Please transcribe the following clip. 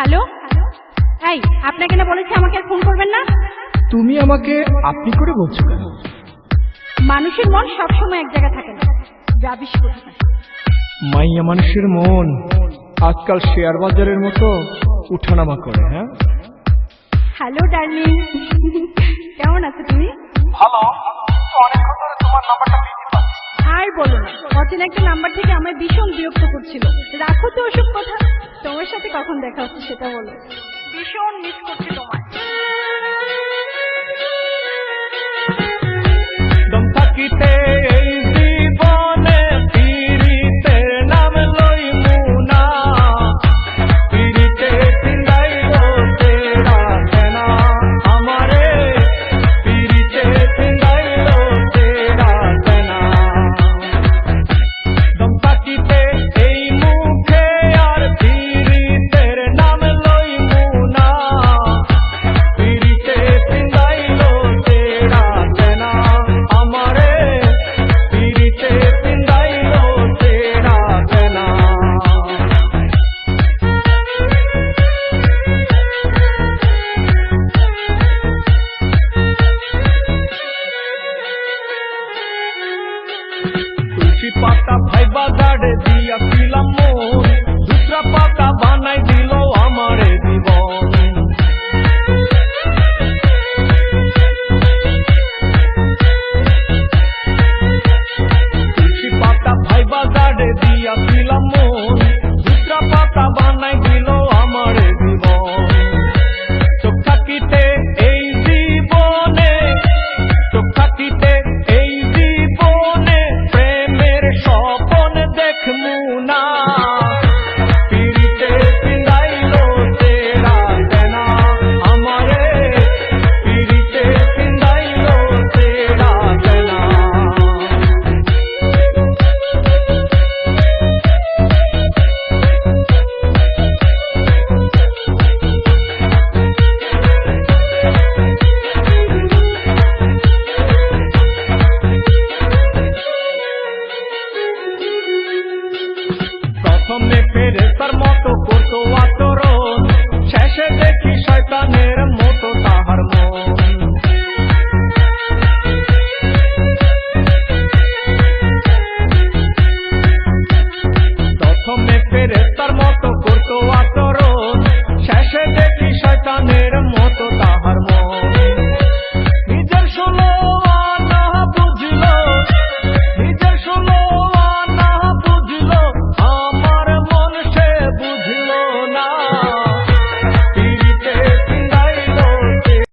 Hello? এই আপনাকে না বলেছি আমাকে আর ফোন করবেন না? তুমি আমাকে আপনি করে বলছো কেন? মানুষের মন সবসময় এক জায়গায় থাকে না যাবিস কোথায় মাইয়া মানুষের মন আজকাল শেয়ার বাজারের মতো উঠানামা করে হ্যাঁ? Hello darling. কেমন আছো তুমি? ভালো। অনেকক্ষণ ধরে তোমার নাম্বারটা বলো না। অচেনা একটা নাম্বার থেকে আমায় ভীষণ বিরক্ত করছিল। রাখো তো ওসব কথা। তোমার সাথে কখন দেখা হচ্ছে সেটা বলো। ভীষণ মিস করছি তোমায়। ना querer estar